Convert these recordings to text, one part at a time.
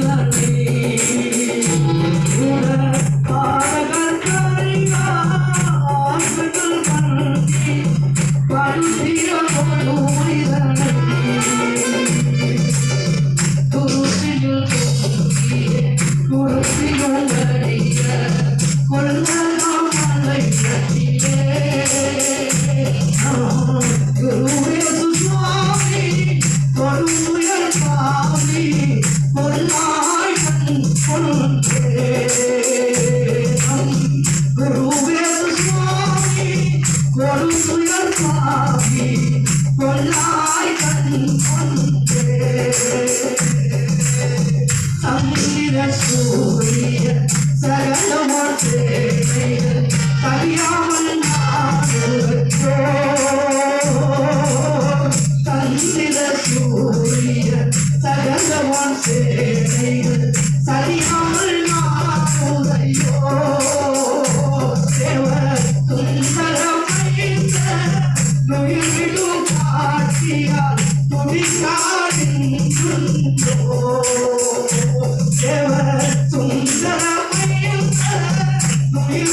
நிலவே கொல்லாய் கண் சந்திர சூரிய சரணமோ அறியாமல் சந்திர சூரிய சரணமோ சரியாமல்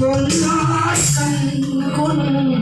கொண்டாட்டம் கொண்டு